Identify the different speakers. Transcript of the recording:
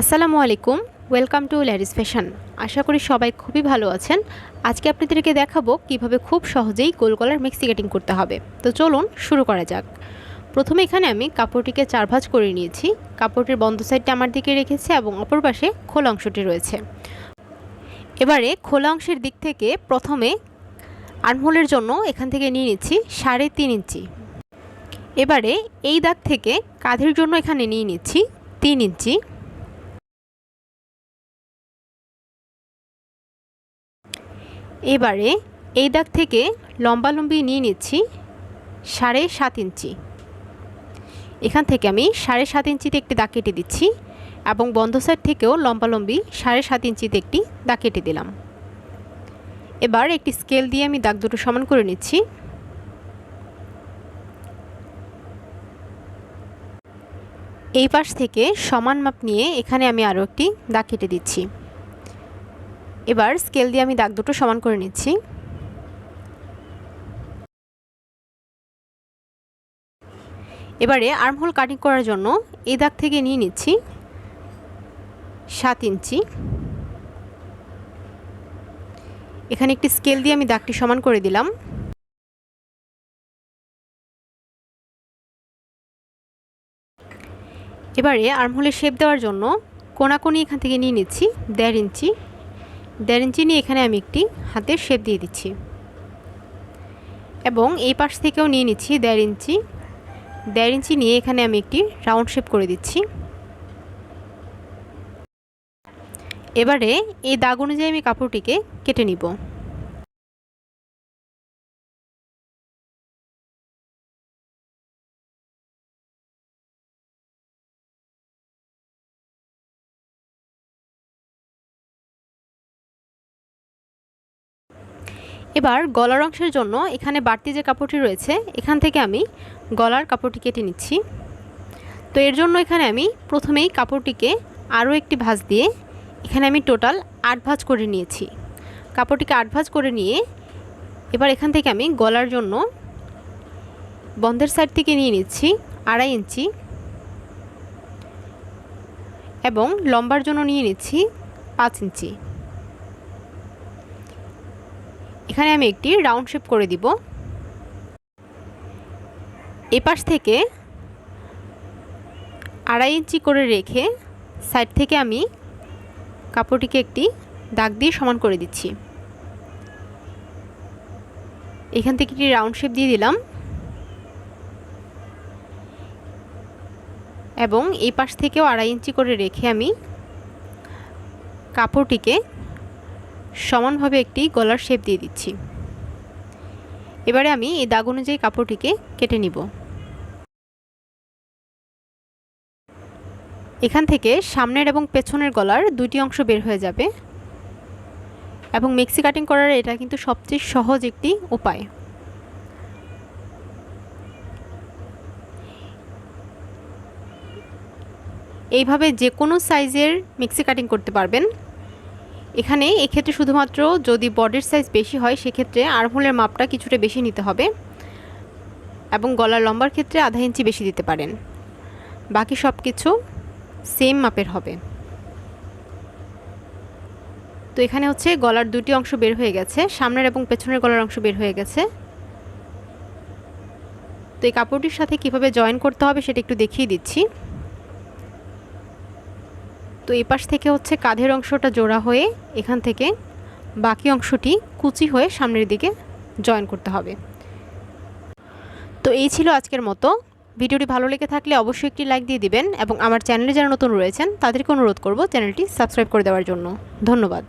Speaker 1: আসসালামু আলাইকুম, welcome to Laris fashion. আশা করি সবাই খুবই ভালো আছেন। আজকে আপনাদেরকে দেখাবো কীভাবে খুব সহজেই গোল গলার মিক্সি কাটিং করতে হবে। তো চলুন শুরু করা যাক। প্রথমে এখানে আমি কাপড়টিকে চার ভাঁজ করে নিয়েছি। কাপড়টির বন্ধ সাইডটা আমার দিকে রেখেছে এবং অপর পাশে খোলা অংশটি রয়েছে। এবারে খোলা অংশের দিক থেকে প্রথমে আর্মহোলের জন্য এখান থেকে নিয়ে নিচ্ছি সাড়ে তিন ইঞ্চি। এবারে এই দাগ থেকে কাঁধের জন্য এখানে নিয়ে নিচ্ছি তিন ইঞ্চি। এবারে এই দাগ থেকে লম্বালম্বি নিয়ে নিচ্ছি সাড়ে সাত ইঞ্চি। এখান থেকে আমি সাড়ে সাত ইঞ্চিতে একটি দাগ কেটে দিচ্ছি এবং বন্ধ সাইড থেকেও লম্বালম্বি সাড়ে সাত ইঞ্চিতে একটি দাগ কেটে দিলাম। এবার একটি স্কেল দিয়ে আমি দাগ দুটো সমান করে নিচ্ছি। এই পাশ থেকে সমান মাপ নিয়ে এখানে আমি আরও একটি দাগ কেটে দিচ্ছি। এবার স্কেল দিয়ে আমি দাগ দুটো সমান করে নিচ্ছি। এবারে আর্মহোল কাটিং করার জন্য এই দাগ থেকে নিয়ে নিচ্ছি সাত ইঞ্চি। এখানে একটি স্কেল দিয়ে আমি দাগটি সমান করে দিলাম। এবারে আর্মহোলের শেপ দেওয়ার জন্য কোনাকুনি এখান থেকে নিয়ে নিচ্ছি দেড় ইঞ্চি। দেড় ইঞ্চি নিয়ে এখানে আমি একটি হাতের শেপ দিয়ে দিচ্ছি। এবং এই পাশ থেকেও নিয়ে নিচ্ছি দেড় ইঞ্চি দেড় ইঞ্চি নিয়ে এখানে আমি একটি রাউন্ড শেপ করে দিচ্ছি। এবারে এই দাগ অনুযায়ী আমি কাপড়টিকে কেটে নিব। এবার গলার অংশের জন্য এখানে বাড়তি যে কাপড়টি রয়েছে, এখান থেকে আমি গলার কাপড়টি কেটে নিচ্ছি। তো এর জন্য এখানে আমি প্রথমেই কাপড়টিকে আরও একটি ভাঁজ দিয়ে এখানে আমি টোটাল আট ভাঁজ করে নিয়েছি। কাপড়টিকে আট ভাঁজ করে নিয়ে এবার এখান থেকে আমি গলার জন্য বন্ধের সাইড থেকে নিয়ে নিচ্ছি আড়াই ইঞ্চি এবং লম্বার জন্য নিয়ে নিচ্ছি পাঁচ ইঞ্চি। এখানে আমি একটি রাউন্ড শেপ করে দিব। এপাশ থেকে আড়াই ইঞ্চি করে রেখে সাইড থেকে আমি কাপড়টিকে একটি দাগ দিয়ে সমান করে দিচ্ছি। এখান থেকে একটি রাউন্ড শেপ দিয়ে দিলাম। এবং এই পাশ থেকেও আড়াই ইঞ্চি করে রেখে আমি কাপড়টিকে সমানভাবে একটি গলার শেপ দিয়ে দিচ্ছি। এবারে আমি এই দাগ অনুযায়ী কাপড়টিকে কেটে নিব। এখান থেকে সামনের এবং পেছনের গলার দুটি অংশ বের হয়ে যাবে এবং মিক্সি কাটিং করার এটা কিন্তু সবচেয়ে সহজ একটি উপায়। এইভাবে যে কোনো সাইজের মিক্সি কাটিং করতে পারবেন। এখানে এক্ষেত্রে শুধুমাত্র যদি বডির সাইজ বেশি হয়, সেক্ষেত্রে আর্মহোলের মাপটা কিছুটা বেশি নিতে হবে এবং গলার লম্বার ক্ষেত্রে আধা ইঞ্চি বেশি দিতে পারেন। বাকি সব কিছু সেম মাপের হবে। তো এখানে হচ্ছে গলার দুটি অংশ বের হয়ে গেছে, সামনের এবং পেছনের গলার অংশ বের হয়ে গেছে। তো এই কাপড়টির সাথে কীভাবে জয়েন করতে হবে সেটা একটু দেখিয়ে দিচ্ছি। তো এই পাশ থেকে হচ্ছে কাঁধের অংশটা জোড়া হয়ে এখান থেকে বাকি অংশটি কুচি হয়ে সামনের দিকে জয়েন করতে হবে। তো এই ছিল আজকের মতো। ভিডিওটি ভালো লেগে থাকলে অবশ্যই একটি লাইক দিয়ে দিবেন এবং আমার চ্যানেলে যারা নতুন রয়েছেন, তাদেরকে অনুরোধ করব চ্যানেলটি সাবস্ক্রাইব করে দেওয়ার জন্য। ধন্যবাদ।